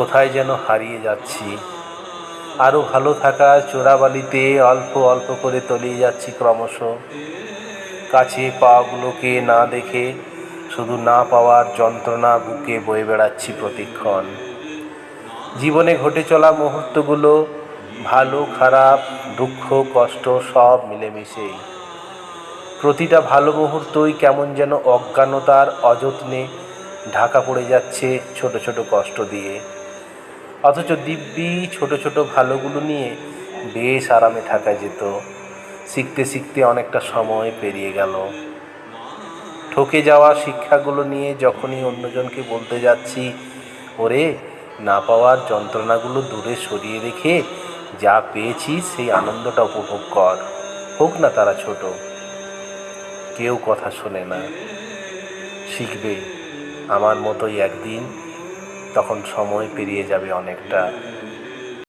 কোথায় যেন হারিয়ে যাচ্ছি। আরও ভালো থাকা চোরাবালিতে অল্প অল্প করে তলিয়ে যাচ্ছি ক্রমশ। কাছে পাওয়াগুলোকে না দেখে, শুধু না পাওয়ার যন্ত্রণা বুকে বয়ে বেড়াচ্ছি প্রতিক্ষণ। জীবনে ঘটে চলা মুহূর্তগুলো ভালো, খারাপ, দুঃখ, কষ্ট সব মিলেমিশেই প্রতিটা ভালো মুহূর্তই কেমন যেন অজ্ঞানতার অযত্নে ঢাকা পড়ে যাচ্ছে ছোট ছোট কষ্ট দিয়ে। অথচ দিব্যি ছোট ছোট ভালোগুলো নিয়ে বেশ আরামে থাকা যেত। শিখতে শিখতে অনেকটা সময় পেরিয়ে গেল। ঠকে যাওয়া শিক্ষাগুলো নিয়ে যখনই অন্যজনকে বলতে যাচ্ছি, ওরে, না পাওয়ার যন্ত্রণাগুলো দূরে সরিয়ে রেখে যা পেয়েছি সেই আনন্দটা উপভোগ কর। হোক না তারা ছোট। কেউ কথা শোনে না। শিখবে। আমার মতোই একদিন তখন সময় পেরিয়ে যাবে অনেকটা।